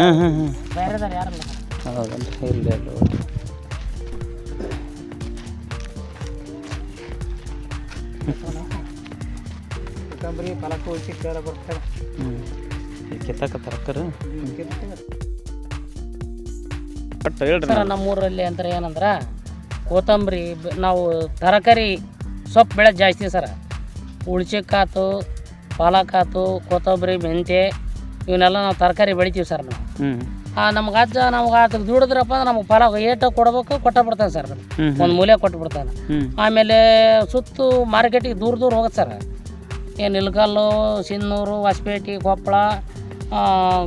ಹಾಂ ಹಾಂ ಹಾಂ ಬೇರೆದಾರ ಯಾರಲ್ಲ ಇಲ್ಲ. ಇಲ್ಲ ಓಕೆ ಕೊತ್ತಂಬರಿ ಪಲಕ ಉಳ್ಸಿಕ್ಕಾರ ಬರ್ತಾರೆ. ಹ್ಞೂ ಕೆತ್ತಕತ್ತಾರ ಅಕ್ಕರು ಬಟ್ ಹೇಳ್ರಿ ಸರ್ ನಮ್ಮೂರಲ್ಲಿ ಅಂದ್ರೆ ಏನಂದ್ರೆ ಕೊತ್ತಂಬರಿ ನಾವು ತರಕಾರಿ ಸೊಪ್ಪು ಬೆಳೆದು ಜಾಸ್ತಿ ಸರ. ಉಳ್ಚಿಕ್ಕಾತು ಪಾಲಕ್ ಆತು ಕೊತ್ತಂಬರಿ ಮೆಂತ್ಯ ಇವನ್ನೆಲ್ಲ ನಾವು ತರಕಾರಿ ಬೆಳಿತೀವಿ ಸರ್ ನಾವು. ಹ್ಞೂ ಆ ನಮ್ಗೆ ಅಜ್ಜ ನಮ್ಗೆ ಆತ ದುಡಿದ್ರಪ್ಪ ಅಂದ್ರೆ ನಮ್ಗೆ ಫಲ ಏಟ ಕೊಡ್ಬೇಕು ಕೊಟ್ಟ ಬಿಡ್ತಾನೆ ಸರ್ ಒಂದು ಮೂಲೆ ಕೊಟ್ಟು ಬಿಡ್ತಾನೆ. ಆಮೇಲೆ ಸುತ್ತು ಮಾರ್ಕೆಟಿಗೆ ದೂರ ದೂರ ಹೋಗುತ್ತೆ ಸರ್. ಏನು ಇಲ್ಕಲ್ಲು ಸಿನ್ನೂರು ಹೊಸಪೇಟೆ ಕೊಪ್ಪಳ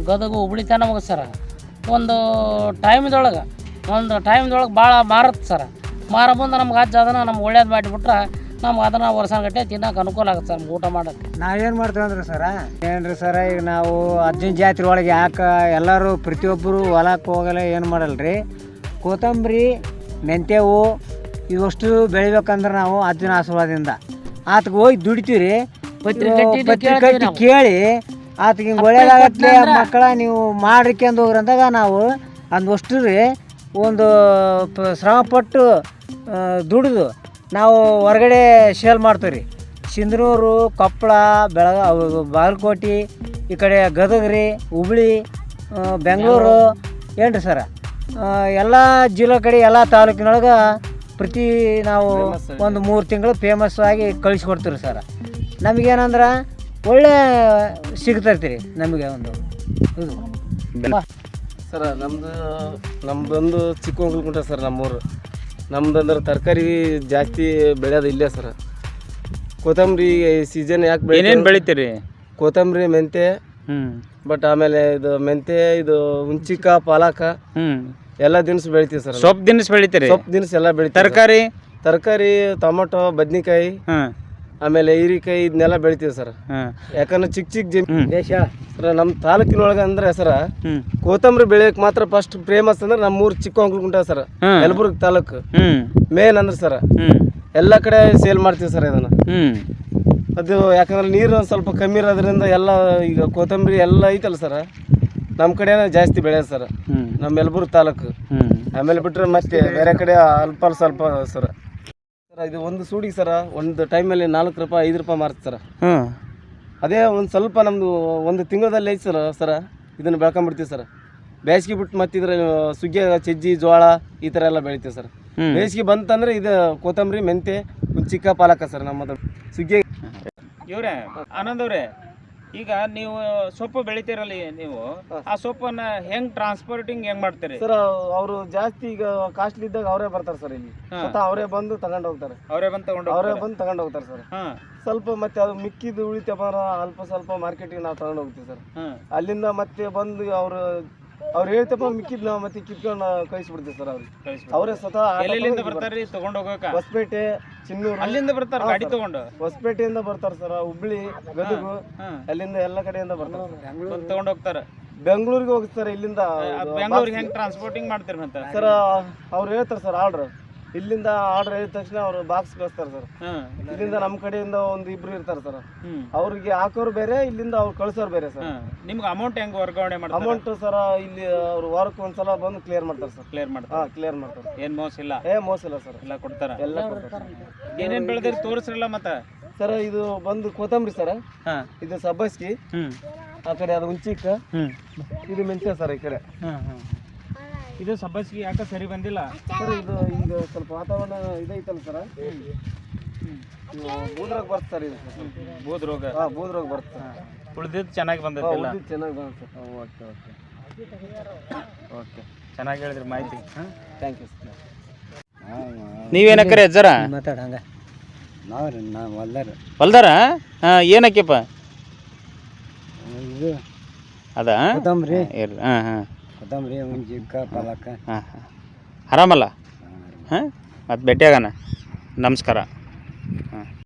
ಗದಗು ಹುಬ್ಳಿ ಹೋಗುತ್ತೆ ಸರ್. ಒಂದು ಟೈಮ್ದೊಳಗೆ ಒಂದು ಟೈಮ್ದೊಳಗೆ ಭಾಳ ಮಾರುತ್ತೆ ಸರ್. ಮಾರ ಬಂದು ನಮ್ಗೆ ಅಜ್ಜ ಅದನ್ನು ನಮ್ಗೆ ಒಳ್ಳೇದು ಮಾಡಿಬಿಟ್ರೆ ನಮ್ಗೆ ಅದನ್ನು ವರ್ಷಗಟ್ಟೆ ತಿನ್ನೋಕೆ ಅನುಕೂಲ ಆಗುತ್ತೆ ಸರ್ ಊಟ ಮಾಡೋಕ್ಕೆ. ನಾವೇನು ಮಾಡ್ತೇವೆ ಅಂದ್ರೆ ಸರ? ಏನ್ರಿ ಸರ ಈಗ ನಾವು ಅಜ್ಜನ ಜಾತ್ರೆ ಒಳಗೆ ಯಾಕೆ ಎಲ್ಲರೂ ಪ್ರತಿಯೊಬ್ಬರು ಹೊಲಕ್ಕೆ ಹೋಗಲ್ಲ ಏನು ಮಾಡಲ್ರಿ? ಕೊತ್ತಂಬರಿ ಮೆಂತ್ಯವು ಇವಷ್ಟು ಬೆಳಿಬೇಕಂದ್ರೆ ನಾವು ಅಜ್ಜನ ಆಶೀರ್ವಾದದಿಂದ. ಆತಗೆ ಹೋಗಿ ದುಡಿತೀವ್ರಿ. ರೀ ಪತ್ರಿ ಕಟ್ಟಿ ಪತ್ರಿ ಕೇಳ್ತೀವಿ ಕಟ್ಟಿ ನಾವು. ಕೇಳಿ ಆತಗೆ ಹಿಂಗೆ ಒಳ್ಳೇದಾಗತ್ತೆ ಮಕ್ಕಳ ನೀವು ಮಾಡ್ರಿಕೆಂದು ಹೋಗ್ರಿ ಅಂದಾಗ ನಾವು ಅಂದಷ್ಟು ರೀ ಒಂದು ಶ್ರಮಪಟ್ಟು ದುಡಿದು. ನಾವು ಹೊರಗಡೆ ಸೇಲ್ ಮಾಡ್ತೀವಿ ರೀ ಸಿಂಧನೂರು, ಕೊಪ್ಪಳ, ಬೆಳಗ ಬಾಗಲಕೋಟೆ, ಈ ಕಡೆ ಗದಗ ರೀ ಹುಬ್ಳಿ ಬೆಂಗಳೂರು ಏನು ರೀ ಸರ ಎಲ್ಲ ಜಿಲ್ಲೆ ಕಡೆ, ಎಲ್ಲ ತಾಲೂಕಿನೊಳಗೆ ಪ್ರತಿ ನಾವು ಒಂದು ಮೂರು ತಿಂಗಳು ಫೇಮಸ್ ಆಗಿ ಕಳಿಸ್ಕೊಡ್ತೀವಿ ಸರ. ನಮಗೇನಂದ್ರೆ ಒಳ್ಳೆ ಸಿಗ್ತೈತಿ ರೀ ನಮಗೆ ಒಂದು ಇದು. ಸರ್, ನಮ್ದು, ನಮ್ದೊಂದು ಚಿಕ್ಕಮಂಗ್ಲುಗುಂಟ ಸರ್ ನಮ್ಮೂರು. ನಮ್ದಂದ್ರೆ ತರಕಾರಿ ಜಾಸ್ತಿ ಬೆಳೆಯೋದು ಇಲ್ಲೇ ಸರ್. ಕೊತ್ತಂಬರಿ ಸೀಸನ್ ಯಾಕೆ ಬೆಳೆ ಏನೇನು ಬೆಳಿತೀರಿ? ಕೊತ್ತಂಬರಿ ಮೆಂತೆ ಬಟ್ ಆಮೇಲೆ ಇದು ಮೆಂತೆ ಇದು ಹುಂಚಿಕ ಪಾಲಕ ಎಲ್ಲ ದಿನಸು ಬೆಳಿತೀವಿ ಸರ್. ಸೊಪ್ಪು ದಿನಸ ಬೆಳಿತೀರಿ? ಸೊಪ್ಪು ದಿನಸು ಎಲ್ಲ ಬೆಳಿತೀವಿ ತರಕಾರಿ? ತರಕಾರಿ ಟೊಮೊಟೊ ಬದ್ನಿಕಾಯಿ ಆಮೇಲೆ ಹೀರಿಕಾಯಿ ಇದನ್ನೆಲ್ಲ ಬೆಳಿತೀವಿ ಸರ್. ಹಾಂ. ಯಾಕಂದ್ರೆ ಚಿಕ್ಕ ಚಿಕ್ಕ ಜಮೀನು ದೇಶ. ಸರ್ ನಮ್ಮ ತಾಲೂಕಿನೊಳಗೆ ಅಂದ್ರೆ ಸರ್ ಕೋತಂಬರಿ ಕೊತ್ತಂಬರಿ ಬೆಳೆಯಕ್ಕೆ ಮಾತ್ರ ಫಸ್ಟ್ ಫೇಮಸ್ ಅಂದ್ರೆ ನಮ್ಮೂರು ಚಿಕ್ಕಮಂಗ್ಲುಗುಂಟ ಸರ್ ಹ್ಮ್. ಯಲಬುರ್ಗಿ ತಾಲೂಕು. ಮೇನ್ ಅಂದ್ರೆ ಸರ್ ಎಲ್ಲ ಕಡೆ ಸೇಲ್ ಮಾಡ್ತೀವಿ ಸರ್ ಇದನ್ನ. ಅದು ಯಾಕಂದ್ರೆ ನೀರು ಒಂದು ಸ್ವಲ್ಪ ಕಮ್ಮಿ ಇರೋದ್ರಿಂದ ಎಲ್ಲ ಈಗ ಕೊತ್ತಂಬರಿ ಎಲ್ಲ ಐತಲ್ಲ ಸರ್ ನಮ್ಮ ಕಡೆ ಜಾಸ್ತಿ ಬೆಳೆಯೋದು ಸರ್. ನಮ್ಮ ಯಲಬುರ್ಗಿ ತಾಲೂಕು. ಹ್ಞೂ ಆಮೇಲೆ ಬಿಟ್ಟರೆ ಮತ್ತೆ ಬೇರೆ ಕಡೆ ಅಲ್ಪ ಸ್ವಲ್ಪ ಸರ್ ಸರ್. ಇದು ಒಂದು ಸೂಡಿಗೆ ಸರ ಒಂದು ಟೈಮಲ್ಲಿ ನಾಲ್ಕು ರೂಪಾಯಿ ಐದು ರೂಪಾಯಿ ಮಾರ್ತ ಸರ್. ಹ್ಞೂ ಅದೇ ಒಂದು ಸ್ವಲ್ಪ ನಮ್ಮದು ಒಂದು ತಿಂಗಳಲ್ಲಿ ಐತೆ ಸರ್ ಸರ. ಇದನ್ನು ಬೆಳ್ಕೊಂಬಿಡ್ತೀವಿ ಸರ್. ಬೇಸಿಗೆ ಬಿಟ್ಟು ಮತ್ತೆ ಸುಗ್ಗಿ ಚಜ್ಜಿ ಸಜ್ಜಿ ಜೋಳ ಈ ಥರ ಎಲ್ಲ ಬೆಳಿತೀವಿ ಸರ್. ಬೇಸಿಗೆ ಬಂತಂದ್ರೆ ಇದು ಕೊತ್ತಂಬರಿ ಮೆಂತೆ ಚಿಕ್ಕ ಪಾಲಕ ಸರ್ ನಮ್ಮದು. ಸುಗ್ಗಿ ಇವ್ರೆ ಆನಂದ್ ಅವ್ರೆ ಈಗ ನೀವು ಸೊಪ್ಪು ಬೆಳಿತೀರಲ್ಲ ನೀವು ಆ ಸೊಪ್ಪನ್ನ ಹೆಂಗ್ ಟ್ರಾನ್ಸ್ಪೋರ್ಟಿಂಗ್ ಹೆಂಗ್ ಮಾಡ್ತೀರಿ? ಸರ್ ಅವರು ಜಾಸ್ತಿ ಈಗ ಕಾಸ್ಟ್ಲಿ ಇದ್ದಾಗ ಅವರೇ ಬರ್ತಾರೆ ಸರ್ ಇಲ್ಲಿ. ಅವರೇ ಬಂದು ತಗೊಂಡು ಹೋಗ್ತಾರೆ. ಅವರೇ ಬಂದು ತಗೊಂಡು ಅವರೇ ಬಂದು ತಗೊಂಡು ಹೋಗ್ತಾರೆ ಸರ್. ಸ್ವಲ್ಪ ಮತ್ತೆ ಅದು ಮಿಕ್ಕಿದ್ದು ಉಳಿತಪ್ಪ ಅಲ್ಪ ಸ್ವಲ್ಪ ಮಾರ್ಕೆಟಿಗೆ ನಾವು ತಗೊಂಡು ಹೋಗ್ತೀವಿ ಸರ್. ಅಲ್ಲಿಂದ ಮತ್ತೆ ಬಂದು ಅವರು ಅವ್ರು ಹೇಳ್ತಪ್ಪ ಮಿಕ್ಕಿದ್ ನಾವು ಮತ್ತೆ ಕಿತ್ಕೊಂಡು ಕಳಿಸ್ಬಿಡ್ತೀವಿ ಸರ್ ಅವ್ರಿಗೆ. ಅವರೇ ಸ್ವತಃ ಆಟೋ ಬರ್ತಾರೆ ತಗೊಂಡು ಬರ್ತಾರ್ರಿ ತಗೊಂಡ್ ಹೋಗಕ? ಹೊಸಪೇಟೆ ಚಿನ್ನೂರು. ಅಲ್ಲಿಂದ ಬರ್ತಾರ ಗಾಡಿ ತಗೊಂಡು? ಹೊಸಪೇಟೆಯಿಂದ ಬರ್ತಾರೆ ಸರ್ ಹುಬ್ಳಿ ಗದಗು ಅಲ್ಲಿಂದ ಎಲ್ಲ ಕಡೆಯಿಂದ ಬರ್ತಾರೆ ಬಂದ್ ತಗೊಂಡ್ ಹೋಗ್ತಾರ. ಬೆಂಗಳೂರಿಗೆ ಹೋಗ್ತಾರೆ ಇಲ್ಲಿಂದ ಬೆಂಗಳೂರಿಗೆ ಹೆಂಗ್ ಟ್ರಾನ್ಸ್ಪೋರ್ಟಿಂಗ್ ಮಾಡ್ತೀರಿ ಮತ್ತೆ? ಸರ್ ಅವ್ರು ಹೇಳ್ತಾರೆ ಸರ್ ಆರ್ಡ್ರ್. ಇಲ್ಲಿಂದ ಆರ್ಡರ್ ಹೇಳಿದ ತಕ್ಷಣ ಅವರು ಬಾಕ್ಸ್ ಕಳಿಸ್ತಾರೆ ಸರ್ ಇಲ್ಲಿಂದ ನಮ್ಮ ಕಡೆಯಿಂದ ಒಂದು ಇಬ್ರು ಇರ್ತಾರೆ ಸರ್ ಅವ್ರಿಗೆ ಹಾಕೋರು ಬೇರೆ ಇಲ್ಲಿಂದ ಅವ್ರು ಕಳ್ಸೋರು ಬೇರೆ ಸರ್ ನಿಮ್ಗೆ ಅಮೌಂಟ್ ಹೆಂಗ್ ವರ್ಗಾವಣೆ ಮಾಡ್ತಾರೆ? ಅಮೌಂಟ್ ಸರ್ ಇಲ್ಲಿ ಅವ್ರು ವಾರಕ್ಕೆ ಒಂದ್ಸಲ ಬಂದು ಕ್ಲಿಯರ್ ಮಾಡ್ತಾರೆ ಸರ್ ಕ್ಲಿಯರ್ ಮಾಡ್ತಾರೆ. ಹಾ ಕ್ಲಿಯರ್ ಮಾಡ್ತಾರೆ. ಏನ್ ಮೋಸ ಇಲ್ಲ? ಏ ಮೋಸ ಇಲ್ಲ ಸರ್ ಎಲ್ಲ ಕೊಡ್ತಾರ? ಎಲ್ಲ ಕೊಡ್ತಾರೆ ಏನೇನ್ ಬೆಳೆದಿರಿ ತೋರಿಸ್ರಲ್ಲ ಮತ್ತ? ಸರ್ ಇದು ಬಂದು ಕೊತ್ತಂಬರಿ ಸರ್ ಹಾ. ಇದು ಸಬ್ಬಸ್ಕಿ ಆ ಕಡೆ ಅದು ಹುಂಚಿಕ್ಕ ಇದು ಮೆಂತ್ಯ ಸರ್ ಈ ಕಡೆ. ಇದು ಸಬ್ಬಸ್ಗಿ ಯಾಕೆ ಸರಿ ಬಂದಿಲ್ಲ. ಸರ್ ಇದು ಈಗ ಸ್ವಲ್ಪ ವಾತಾವರಣ ಇದೈತಲ್ಲ ಸರ್? ಬೂದ್ರೋಗ ಬರ್ತದೆ ಸರ್ ಇದು. ಬೂದ್ ರೋಗ ಹಾಂ ಬೂದ್ರಾಗ ಬರ್ತದೆ ಉಳಿದಿದ್ದು ಚೆನ್ನಾಗಿ ಬಂದೈತಿಲ್ಲ ಉಳ್ದಿದ್ದು ಚೆನ್ನಾಗಿ ಬಂದ ಸರ್. Okay okay. ಓಕೆ. ಚೆನ್ನಾಗಿ ಹೇಳಿದ್ರಿ ಮಾಹಿತಿ. ಥ್ಯಾಂಕ್ ಯು ಸರ್ ನೀವೇನಕ್ಕರೆ ಅಜ್ಜರ ಮಾತಾಡಂಗ. ನಾವ್ರಿ ನಾವು ಹೊಲ್ದಾರ ಹೊಲ್ದಾರ? ಹಾಂ ಏನಕ್ಕೆಪ್ಪ ಇದು ಅದಾ? ಕೊತ್ತಂಬರಿ ಹಾಂ ಹಾಂ. ಕೊತ್ತಂಬರಿ ಹುಂಚಿಕ್ಕ ಪಾಲಕ. ಹಾಂ ಹಾಂ. ಆರಾಮಲ್ಲ? ಹಾಂ? ಮತ್ತೆ ಭೇಟಿಯಾಗಣ. ನಮಸ್ಕಾರ. ಹಾಂ.